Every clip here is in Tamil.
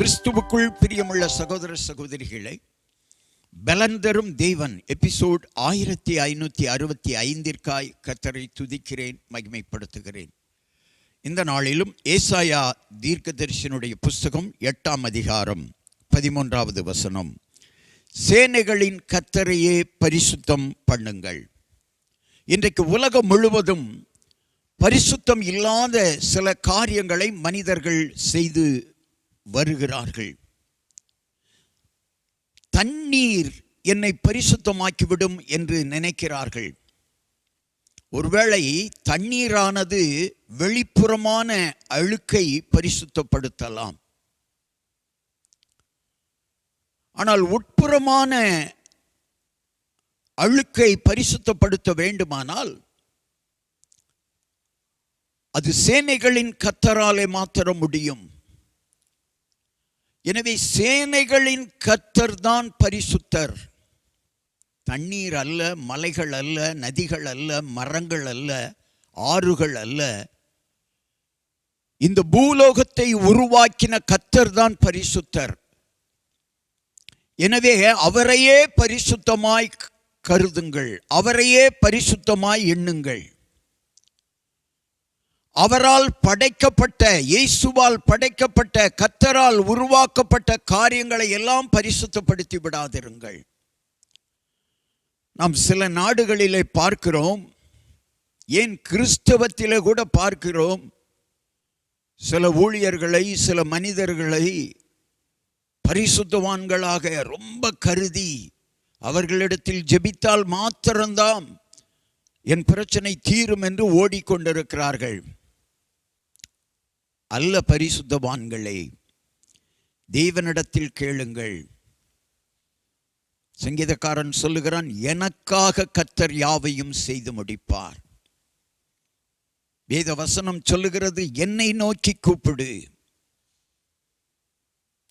கிறிஸ்துவுக்குள் பிரியமுள்ள சகோதர சகோதரிகளை பலந்தரும் தேவன் எபிசோட் ஆயிரத்தி ஐநூற்றி அறுபத்தி ஐந்திற்காய் கத்தரை துதிக்கிறேன் மகிமைப்படுத்துகிறேன். இந்த நாளிலும் ஏசாயா தீர்க்கதரிசனுடைய புஸ்தகம் எட்டாம் அதிகாரம் பதிமூன்றாவது வசனம் சேனைகளின் கத்தரையே பரிசுத்தம் பண்ணுங்கள். இன்றைக்கு உலகம் முழுவதும் பரிசுத்தம் இல்லாத சில காரியங்களை மனிதர்கள் செய்து வருகிறார்கள். தண்ணீர் என்னை பரிசுத்தமாக்கிவிடும் என்று நினைக்கிறார்கள். ஒருவேளை தண்ணீரானது வெளிப்புறமான அழுக்கை பரிசுத்தப்படுத்தலாம். ஆனால் உட்புறமான அழுக்கை பரிசுத்தப்படுத்த வேண்டுமானால் அது சேனைகளின் கத்தராலே மாத்திர முடியும். எனவே சேனைகளின் கத்தர் தான் பரிசுத்தர். தண்ணீர் அல்ல மலைகள் அல்ல நதிகள் அல்ல மரங்கள் அல்ல ஆறுகள் அல்ல. இந்த பூலோகத்தை உருவாக்கின கத்தர் தான் பரிசுத்தர். எனவே அவரையே பரிசுத்தமாய் கருதுங்கள் அவரையே பரிசுத்தமாய் எண்ணுங்கள். அவரால் படைக்கப்பட்ட இயேசுவால் படைக்கப்பட்ட கத்தரால் உருவாக்கப்பட்ட காரியங்களை எல்லாம் பரிசுத்தப்படுத்தி விடாதிருங்கள். நாம் சில நாடுகளிலே பார்க்கிறோம் ஏன் கிறிஸ்தவத்திலே கூட பார்க்கிறோம் சில ஊழியர்களை சில மனிதர்களை பரிசுத்தவான்களாக ரொம்ப கருதி அவர்களிடத்தில் ஜெபித்தால் மாத்திரம்தான் என் பிரச்சனை தீரும் என்று ஓடிக்கொண்டிருக்கிறார்கள். அல்ல பரிசுத்தவான்களே தேவனிடத்தில் கேளுங்கள். சங்கீதக்காரன் சொல்லுகிறான் எனக்காக கத்தர் யாவையும் செய்து முடிப்பார். வேத வசனம் சொல்லுகிறது என்னை நோக்கி கூப்பிடு.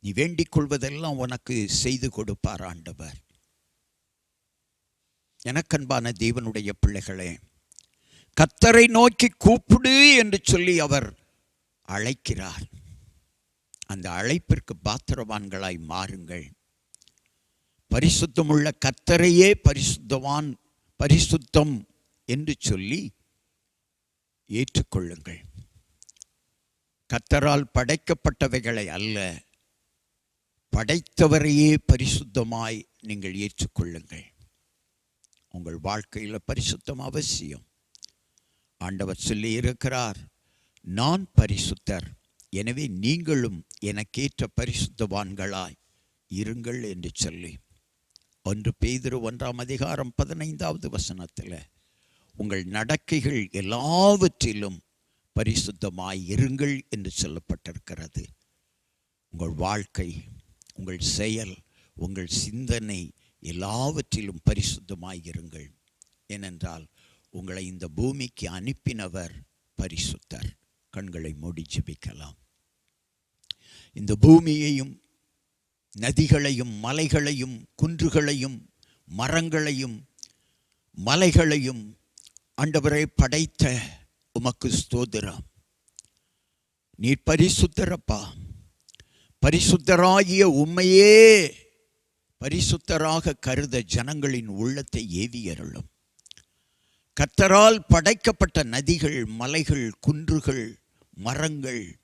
நீ வேண்டிக் கொள்வதெல்லாம் உனக்கு செய்து கொடுப்பார் ஆண்டவர். எனக்கன்பான தேவனுடைய பிள்ளைகளே கத்தரை நோக்கி கூப்பிடு என்று சொல்லி அவர் அழைக்கிறார். அந்த அழைப்பிற்கு பாத்திரவான்களாய் மாறுங்கள். பரிசுத்தமுள்ள கத்தரையே பரிசுத்தவான் பரிசுத்தம் என்று சொல்லி ஏற்றுக்கொள்ளுங்கள். கத்தரால் படைக்கப்பட்டவைகளை அல்ல படைத்தவரையே பரிசுத்தமாய் நீங்கள் ஏற்றுக்கொள்ளுங்கள். உங்கள் வாழ்க்கையில் பரிசுத்தம் அவசியம். ஆண்டவர் சொல்லி இருக்கிறார் நான் பரிசுத்தர். எனவே நீங்களும் எனக்கேற்ற பரிசுத்தவான்களாய் இருங்கள் என்று சொல்லி. ஒன்று பெய்திரு ஒன்றாம் அதிகாரம் பதினைந்தாவது வசனத்தில் உங்கள் நடக்கைகள் எல்லாவற்றிலும் பரிசுத்தமாய் இருங்கள் என்று சொல்லப்பட்டிருக்கிறது. உங்கள் வாழ்க்கை உங்கள் செயல் உங்கள் சிந்தனை எல்லாவற்றிலும் பரிசுத்தமாய் இருங்கள். ஏனென்றால் உங்களை இந்த பூமிக்கு அனுப்பினவர் பரிசுத்தர். கண்களை மூடி ஜெபிக்கலாம் இந்த பூமியையும் நதிகளையும் மலைகளையும் குன்றுகளையும் மரங்களையும் மலைகளையும் ஆண்டவரை படைத்த உமக்கு ஸ்தோதிரம் நீர் பரிசுத்தரப்பா. பரிசுத்தராகிய உண்மையே பரிசுத்தராக கருத ஜனங்களின் உள்ளத்தை ஏவியருளும் கத்தரால் படைக்கப்பட்ட நதிகள் மலைகள் குன்றுகள் மரங்கள்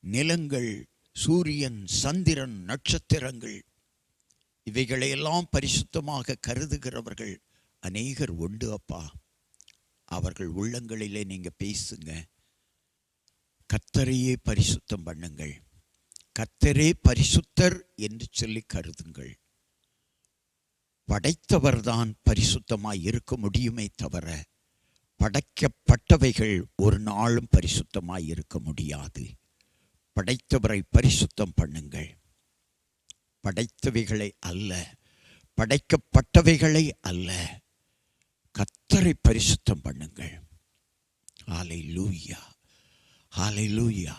நிலங்கள் சூரியன் சந்திரன் நட்சத்திரங்கள் இவைகளையெல்லாம் பரிசுத்தமாக கருதுகிறவர்கள் அநேகர் உண்டு அப்பா. அவர்கள் உள்ளங்களிலே நீங்கள் பேசுங்க. கத்தரையே பரிசுத்தம் பண்ணுங்கள். கத்தரே பரிசுத்தர் என்று சொல்லி கருதுங்கள். படைத்தவர்தான் பரிசுத்தமாய் இருக்க முடியுமே தவிர படைக்கப்பட்டவைகள் ஒரு நாளும் பரிசுத்தமாய் இருக்க முடியாது படைத்தவரை பரிசுத்தம் பண்ணுங்கள். படைத்தவைகளை அல்ல படைக்கப்பட்டவைகளை அல்ல கத்தரை பரிசுத்தம் பண்ணுங்கள். ஆலை லூயா ஆலை லூயா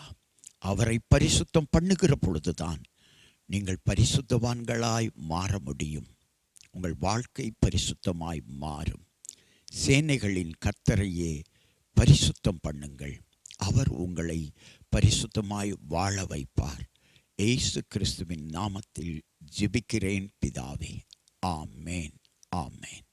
அவரை பரிசுத்தம் பண்ணுகிற பொழுதுதான் நீங்கள் பரிசுத்தவான்களாய் மாற முடியும். உங்கள் வாழ்க்கை பரிசுத்தமாய் மாறும். சேனைகளின் கர்த்தரையே பரிசுத்தம் பண்ணுங்கள். அவர் உங்களை பரிசுத்தமாய் வாழ வைப்பார். ஏசு கிறிஸ்துவின் நாமத்தில் ஜிபிக்கிறேன் பிதாவே. ஆமேன். ஆமேன்.